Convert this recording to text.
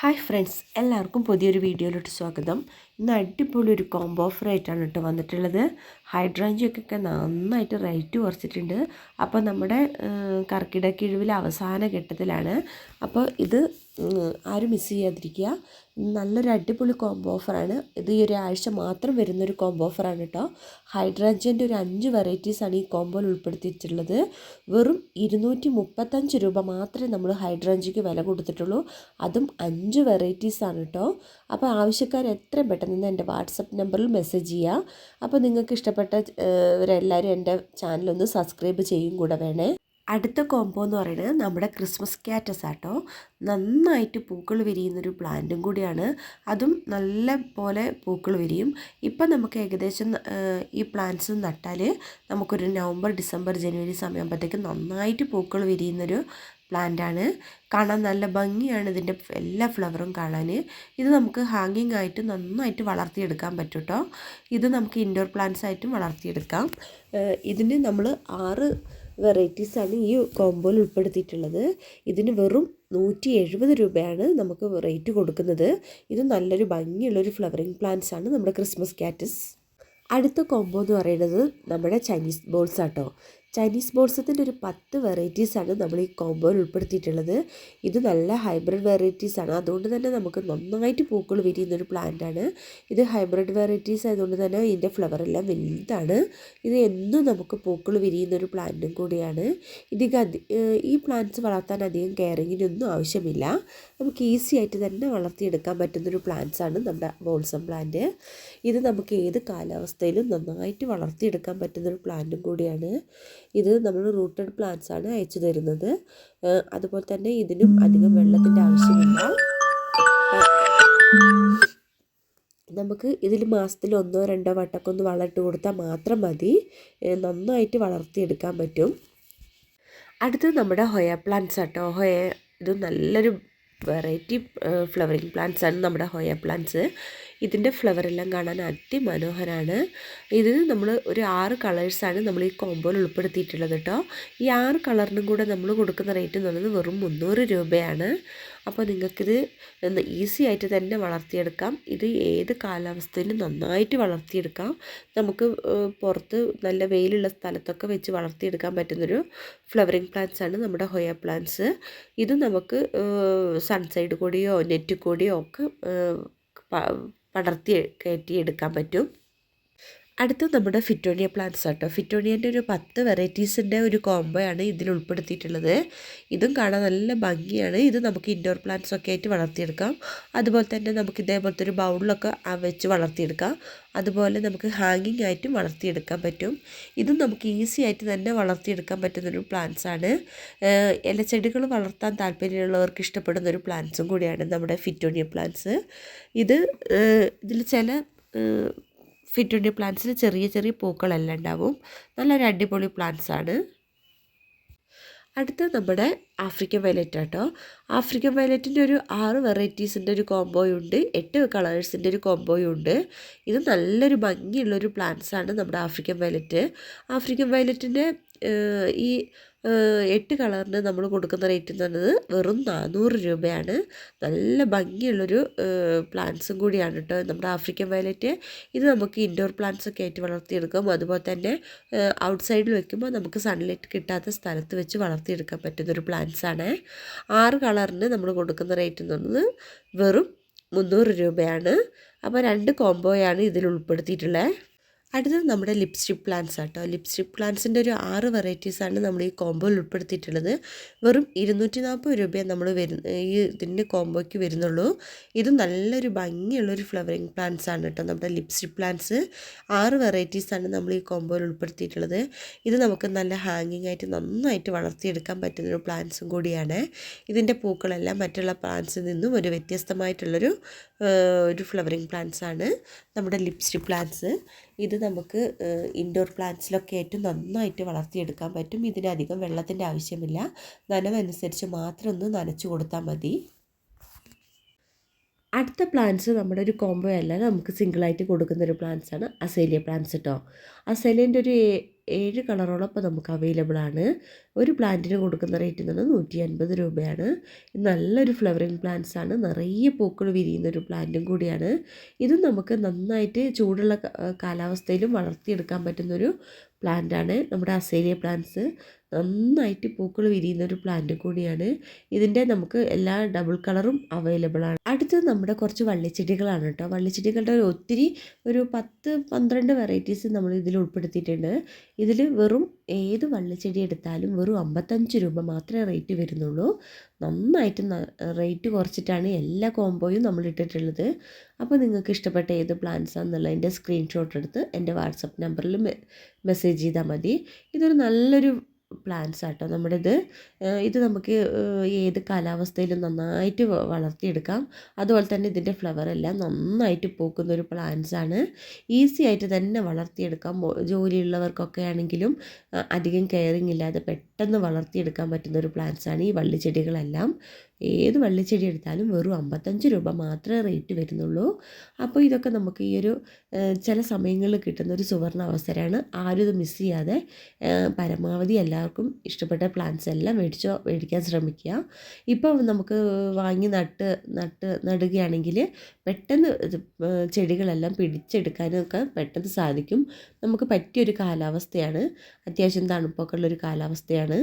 Hi friends എല്ലാവർക്കും പുതിയൊരു വീഡിയോയിലോട്ട് സ്വാഗതം. ഇന്ന് അടിപൊളി ഒരു കോംബോ ഓഫർ ആയിട്ടാണ് കേട്ടോ വന്നിട്ടുള്ളത്. ഹൈഡ്രാഞ്ചിയൊക്കെ നന്നായിട്ട് റേറ്റ് കുറച്ചിട്ടുണ്ട്. അപ്പോൾ നമ്മുടെ കർക്കിടക കിഴിവിലെ അവസാന ഘട്ടത്തിലാണ്. അപ്പോൾ ഇത് ആരും മിസ് ചെയ്യാതിരിക്കുക. നല്ലൊരു അടിപൊളി കോംബോ ഓഫറാണ് ഇത് ഈ ഒരാഴ്ച മാത്രം വരുന്നൊരു കോംബോ ഓഫറാണ് കേട്ടോ. ഹൈഡ്രാഞ്ചിന്റെ ഒരു അഞ്ച് വെറൈറ്റീസാണ് ഈ കോംബോയിൽ ഉൾപ്പെടുത്തിയിട്ടുള്ളത് വെറും ഇരുന്നൂറ്റി മുപ്പത്തഞ്ച് രൂപ മാത്രമേ നമ്മൾ ഹൈഡ്രാഞ്ചിക്ക് വില കൊടുത്തിട്ടുള്ളൂ. അതും അഞ്ച് വെറൈറ്റീസാണ് കേട്ടോ. അപ്പോൾ ആവശ്യക്കാർ എത്രയും പെട്ടെന്ന് എന്റെ വാട്സപ്പ് നമ്പറിൽ മെസ്സേജ് ചെയ്യുക അപ്പോൾ നിങ്ങൾക്ക് ഇഷ്ടപ്പെട്ടവരെല്ലാവരും എന്റെ ചാനലൊന്ന് സബ്സ്ക്രൈബ് ചെയ്യും കൂടെ വേണേ. അടുത്ത കോംബോ എന്ന് പറയുന്നത് നമ്മുടെ ക്രിസ്മസ് ക്യാറ്റസ് ആട്ടോ. നന്നായിട്ട് പൂക്കൾ വിരിയുന്നൊരു പ്ലാന്റും കൂടിയാണ്. അതും നല്ല പോലെ പൂക്കൾ വിരിയും. ഇപ്പം നമുക്ക് ഏകദേശം ഈ പ്ലാന്റ്സ് നട്ടാൽ നമുക്കൊരു നവംബർ ഡിസംബർ ജനുവരി സമയമാകുമ്പോഴത്തേക്കും നന്നായിട്ട് പൂക്കൾ വിരിയുന്നൊരു പ്ലാന്റാണ് കാണാൻ നല്ല ഭംഗിയാണ് ഇതിന്റെ എല്ലാ ഫ്ലവറും കാണാൻ. ഇത് നമുക്ക് ഹാങ്ങിങ് ആയിട്ട് നന്നായിട്ട് വളർത്തിയെടുക്കാൻ പറ്റും കേട്ടോ ഇത് നമുക്ക് ഇൻഡോർ പ്ലാന്റ്സ് ആയിട്ടും വളർത്തിയെടുക്കാം. ഇതിന് നമ്മൾ ആറ് വെറൈറ്റീസാണ് ഈ കോംബോയിൽ ഉൾപ്പെടുത്തിയിട്ടുള്ളത്. ഇതിന് വെറും നൂറ്റി എഴുപത് രൂപയാണ് നമുക്ക് റേറ്റ് കൊടുക്കുന്നത്. ഇത് നല്ലൊരു ഭംഗിയുള്ളൊരു ഫ്ലവറിങ് പ്ലാന്റ്സ് ആണ് നമ്മുടെ ക്രിസ്മസ് കാറ്റസ് അടുത്ത കോംബോ എന്ന് പറയുന്നത് നമ്മുടെ ചൈനീസ് ബോൾസ് ആട്ടോ. ചൈനീസ് ബോൾസത്തിന്റെ ഒരു പത്ത് വെറൈറ്റീസാണ് നമ്മൾ ഈ കോമ്പോയിൽ ഉൾപ്പെടുത്തിയിട്ടുള്ളത്. ഇത് നല്ല ഹൈബ്രിഡ് വെറൈറ്റീസാണ്. അതുകൊണ്ട് തന്നെ നമുക്ക് നന്നായിട്ട് പൂക്കൾ വിരിയുന്നൊരു പ്ലാന്റാണ്. ഇത് ഹൈബ്രിഡ് വെറൈറ്റീസ് ആയതുകൊണ്ട് തന്നെ ഇതിന്റെ ഫ്ലവർ എല്ലാം വലുതാണ്. ഇത് എന്നും നമുക്ക് പൂക്കൾ വിരിയുന്നൊരു പ്ലാന്റും കൂടിയാണ്. ഇത് ഈ പ്ലാന്റ്സ് വളർത്താൻ അധികം കെയറിങ്ങിനൊന്നും ആവശ്യമില്ല. നമുക്ക് ഈസി ആയിട്ട് തന്നെ വളർത്തിയെടുക്കാൻ പറ്റുന്നൊരു ആണ് നമ്മുടെ ബോൾസം പ്ലാന്റ്. ഇത് നമുക്ക് ഏത് കാലാവസ്ഥയിലും നന്നായിട്ട് വളർത്തിയെടുക്കാൻ പറ്റുന്നൊരു പ്ലാന്റും കൂടിയാണ്. ഇത് നമ്മൾ റൂട്ടഡ് പ്ലാന്റ്സ് ആണ് അയച്ചു തരുന്നത്. അതുപോലെ തന്നെ ഇതിനും അധികം വെള്ളത്തിന്റെ ആവശ്യമില്ല. നമുക്ക് ഇതിൽ മാസത്തിൽ ഒന്നോ രണ്ടോ വട്ടമൊക്കെ ഒന്ന് വളമിട്ട് കൊടുത്താൽ മാത്രം മതി. നന്നായിട്ട് വളർത്തിയെടുക്കാൻ പറ്റും. അടുത്തത് നമ്മുടെ ഹൊയ പ്ലാന്റ്സ് ആട്ടോ. ഹൊയ ഇത് നല്ലൊരു വെറൈറ്റി ഫ്ലവറിങ് പ്ലാന്റ്സ് ആണ് നമ്മുടെ ഹൊയ പ്ലാന്റ്സ് ഇതിന്റെ ഫ്ലവറെല്ലാം കാണാൻ അതിമനോഹരമാണ് ഇത് നമ്മൾ ഒരു ആറ് കളേഴ്സാണ് നമ്മൾ ഈ കോമ്പോയിൽ ഉൾപ്പെടുത്തിയിട്ടുള്ളത് കേട്ടോ. ഈ ആറ് കളറിനും കൂടെ നമ്മൾ കൊടുക്കുന്ന റേറ്റ് എന്ന് പറയുന്നത് വെറും മുന്നൂറ് രൂപയാണ്. അപ്പോൾ നിങ്ങൾക്കിത് ഈസി ആയിട്ട് തന്നെ വളർത്തിയെടുക്കാം. ഇത് ഏത് കാലാവസ്ഥയിലും നന്നായിട്ട് വളർത്തിയെടുക്കാം. നമുക്ക് പുറത്ത് നല്ല വെയിലുള്ള സ്ഥലത്തൊക്കെ വെച്ച് വളർത്തിയെടുക്കാൻ പറ്റുന്നൊരു ഫ്ലവറിങ് പ്ലാന്റ്സ് ആണ് നമ്മുടെ ഹൊയ പ്ലാന്റ്സ് ഇത് നമുക്ക് സൺസൈഡ് കൂടിയോ നെറ്റ് കൂടിയോ ഒക്കെ പടർത്തി കയറ്റി എടുക്കാൻ പറ്റും. അടുത്ത നമ്മുടെ ഫിറ്റോണിയ പ്ലാന്റ്സ് ആട്ടോ. ഫിറ്റോണിയന്റെ ഒരു പത്ത് വെറൈറ്റീസിന്റെ ഒരു കോംബോയാണ് ഇതിൽ ഉൾപ്പെടുത്തിയിട്ടുള്ളത്. ഇതും കാണാൻ നല്ല ഭംഗിയാണ്. ഇത് നമുക്ക് ഇൻഡോർ പ്ലാന്റ്സ് ഒക്കെ ആയിട്ട് വളർത്തിയെടുക്കാം. അതുപോലെ തന്നെ നമുക്ക് ഇതേപോലത്തെ ഒരു ബൗളിലൊക്കെ വെച്ച് വളർത്തിയെടുക്കാം. അതുപോലെ നമുക്ക് ഹാങ്ങിങ് ആയിട്ടും വളർത്തിയെടുക്കാൻ പറ്റും. ഇതും നമുക്ക് ഈസി ആയിട്ട് തന്നെ വളർത്തിയെടുക്കാൻ പറ്റുന്നൊരു ആണ്. ഇലച്ചെടികൾ വളർത്താൻ താല്പര്യമുള്ളവർക്ക് ഇഷ്ടപ്പെടുന്ന ഒരു പ്ലാന്റ്സും കൂടിയാണ് നമ്മുടെ ഫിറ്റോണിയ പ്ലാന്റ്സ് ഇത് ഇതിൽ ചില ഫിറ്റുണ്ടി പ്ലാന്റ്സിൽ ചെറിയ ചെറിയ പൂക്കളെല്ലാം ഉണ്ടാവും. നല്ലൊരു അടിപൊളി പ്ലാന്റ്സ് ആണ്. അടുത്ത നമ്മുടെ ആഫ്രിക്കൻ വയലറ്റ് ആട്ടോ. ആഫ്രിക്കൻ വയലറ്റിന്റെ ഒരു ആറ് വെറൈറ്റീസിന്റെ ഒരു കോംബോയുണ്ട് എട്ട് കളേഴ്സിന്റെ ഒരു കോംബോയുണ്ട് ഇത് നല്ലൊരു ഭംഗിയുള്ളൊരു പ്ലാന്റ്സാണ് നമ്മുടെ ആഫ്രിക്കൻ വയലറ്റ് ആഫ്രിക്കൻ വയലറ്റിന്റെ ഈ എട്ട് കളറിന് നമ്മൾ കൊടുക്കുന്ന റേറ്റ് എന്ന് പറയുന്നത് വെറും നാനൂറ് രൂപയാണ്. നല്ല ഭംഗിയുള്ളൊരു പ്ലാന്റ്സും കൂടിയാണ് കേട്ടോ. നമ്മുടെ ആഫ്രിക്കൻ വയലറ്റ്. ഇത് നമുക്ക് ഇൻഡോർ പ്ലാന്റ്സ് ഒക്കെ ആയിട്ട് വളർത്തിയെടുക്കാം. അതുപോലെ തന്നെ ഔട്ട് സൈഡിൽ വെക്കുമ്പോൾ നമുക്ക് സൺലൈറ്റ് കിട്ടാത്ത സ്ഥലത്ത് വെച്ച് വളർത്തിയെടുക്കാൻ പറ്റുന്നൊരു ആണ്. ആറ് കളറിന് നമ്മൾ കൊടുക്കുന്ന റേറ്റ് എന്ന് പറയുന്നത് വെറും മുന്നൂറ് രൂപയാണ്. അപ്പോൾ രണ്ട് കോംബോയാണ് ഇതിൽ ഉൾപ്പെടുത്തിയിട്ടുള്ളത്. അടുത്തത് നമ്മുടെ ലിപ്സ്റ്റിക് പ്ലാന്റ്സ് ആട്ടോ. ലിപ്സ്റ്റിക് പ്ലാന്റ്സിന്റെ ഒരു ആറ് വെറൈറ്റീസാണ് നമ്മൾ ഈ കോംബോയിൽ ഉൾപ്പെടുത്തിയിട്ടുള്ളത്. വെറും ഇരുന്നൂറ്റി നാൽപ്പത് രൂപയെ നമ്മൾ വരുന്ന ഈ ഇതിന്റെ കോംബോയ്ക്ക് വരുന്നുള്ളൂ. ഇത് നല്ലൊരു ഭംഗിയുള്ളൊരു ഫ്ലവറിങ് പ്ലാന്റ്സ് ആണ് കേട്ടോ നമ്മുടെ ലിപ്സ്റ്റിക് പ്ലാന്റ്സ് ആറ് വെറൈറ്റീസാണ് നമ്മൾ ഈ കോംബോയിൽ ഉൾപ്പെടുത്തിയിട്ടുള്ളത്. ഇത് നമുക്ക് നല്ല ഹാങ്ങിങ് ആയിട്ട് നന്നായിട്ട് വളർത്തിയെടുക്കാൻ പറ്റുന്നൊരു പ്ലാന്റ്സും കൂടിയാണ്. ഇതിന്റെ പൂക്കളെല്ലാം മറ്റുള്ള പ്ലാന്റ്സിൽ നിന്നും ഒരു വ്യത്യസ്തമായിട്ടുള്ളൊരു ഒരു ഫ്ലവറിങ് പ്ലാന്റ്സ് ആണ് നമ്മുടെ ലിപ്സ്റ്റിക് പ്ലാന്റ്സ് ഇത് നമുക്ക് ഇൻഡോർ പ്ലാന്റ്സിലൊക്കെ ഏറ്റവും നന്നായിട്ട് വളർത്തിയെടുക്കാൻ പറ്റും. ഇതിനധികം വെള്ളത്തിന്റെ ആവശ്യമില്ല. നനവനുസരിച്ച് മാത്രം ഒന്ന് നനച്ചു കൊടുത്താൽ മതി. അടുത്ത പ്ലാന്റ്സ് നമ്മുടെ ഒരു കോംബോ അല്ല. നമുക്ക് സിംഗിളായിട്ട് കൊടുക്കുന്ന ഒരു പ്ലാന്റ്സാണ് അസേലിയ പ്ലാന്റ്സ് കേട്ടോ അസേലിയന്റെ ഒരു ഏഴ് കളറോളം ഇപ്പോൾ നമുക്ക് അവൈലബിൾ ആണ്. ഒരു പ്ലാന്റിന് കൊടുക്കുന്ന റേറ്റ് എന്ന് പറഞ്ഞാൽ നൂറ്റി അൻപത് രൂപയാണ്. നല്ലൊരു ഫ്ലവറിങ് പ്ലാന്റ്സ് ആണ്. നിറയെ പൂക്കൾ വിരിയുന്ന ഒരു പ്ലാന്റും കൂടിയാണ്. ഇതും നമുക്ക് നന്നായിട്ട് ചൂടുള്ള കാലാവസ്ഥയിലും വളർത്തിയെടുക്കാൻ പറ്റുന്നൊരു പ്ലാന്റാണ്. നമ്മുടെ അസേലിയ പ്ലാന്റ്സ്. നന്നായിട്ട് പൂക്കൾ വിരിയുന്ന ഒരു പ്ലാന്റ് കൂടിയാണ്. ഇതിന്റെ നമുക്ക് എല്ലാ ഡബിൾ കളറും അവൈലബിൾ ആണ്. അടുത്തത് നമ്മുടെ കുറച്ച് വള്ളിച്ചെടികളാണ് കേട്ടോ. വള്ളിച്ചെടികളുടെ ഒത്തിരി ഒരു പത്ത് പന്ത്രണ്ട് വെറൈറ്റീസ് നമ്മൾ ഇതിൽ ഉൾപ്പെടുത്തിയിട്ടുണ്ട്. ഇതിൽ വെറും ഏത് വള്ളിച്ചെടി എടുത്താലും വെറും അമ്പത്തഞ്ച് രൂപ മാത്രമേ റേറ്റ് വരുന്നുള്ളൂ. നന്നായിട്ട് റേറ്റ് കുറച്ചിട്ടാണ് എല്ലാ കോംബോയും നമ്മൾ ഇട്ടിട്ടുള്ളത്. അപ്പോൾ നിങ്ങൾക്ക് ഇഷ്ടപ്പെട്ട ഏത് പ്ലാന്റ്സ് ആണെന്നുള്ളതിന്റെ സ്ക്രീൻഷോട്ട് എടുത്ത് എന്റെ വാട്സപ്പ് നമ്പറിൽ മെസ്സേജ് ചെയ്താൽ മതി. ഇതൊരു നല്ലൊരു പ്ലാന്റ്സ് ആട്ടോ. നമ്മുടെ ഇത് ഇത് നമുക്ക് ഏത് കാലാവസ്ഥയിലും നന്നായിട്ട് വളർത്തിയെടുക്കാം. അതുപോലെ തന്നെ ഇതിന്റെ ഫ്ലവർ എല്ലാം നന്നായിട്ട് പൂക്കുന്ന ഒരു പ്ലാന്റ്സ് ആണ്. ഈസി ആയിട്ട് തന്നെ വളർത്തിയെടുക്കാം. ജോലിയുള്ളവർക്കൊക്കെ ആണെങ്കിലും അധികം കെയറിങ് ഇല്ലാതെ പെട്ടെന്ന് വളർത്തിയെടുക്കാൻ പറ്റുന്ന ഒരു പ്ലാന്റ്സ് ആണ് ഈ വള്ളിച്ചെടികളെല്ലാം. ഏത് വള്ളിച്ചെടി എടുത്താലും വെറും അമ്പത്തഞ്ച് രൂപ മാത്രമേ റേറ്റ് വരുന്നുള്ളൂ. അപ്പോൾ ഇതൊക്കെ നമുക്ക് ഈ ഒരു ചില സമയങ്ങളിൽ കിട്ടുന്ന ഒരു സുവർണ അവസരമാണ്. ആരും ഇത് മിസ് ചെയ്യാതെ പരമാവധി എല്ലാവർക്കും ഇഷ്ടപ്പെട്ട പ്ലാന്റ്സ് എല്ലാം മേടിച്ചോ മേടിക്കാൻ ശ്രമിക്കുക. ഇപ്പം നമുക്ക് വാങ്ങി നട്ട് നട്ട് നടുകയാണെങ്കിൽ പെട്ടെന്ന് ചെടികളെല്ലാം പിടിച്ചെടുക്കാനൊക്കെ പെട്ടെന്ന് സാധിക്കും. നമുക്ക് പറ്റിയൊരു കാലാവസ്ഥയാണ്. അത്യാവശ്യം തണുപ്പൊക്കെ ഉള്ളൊരു കാലാവസ്ഥയാണ്.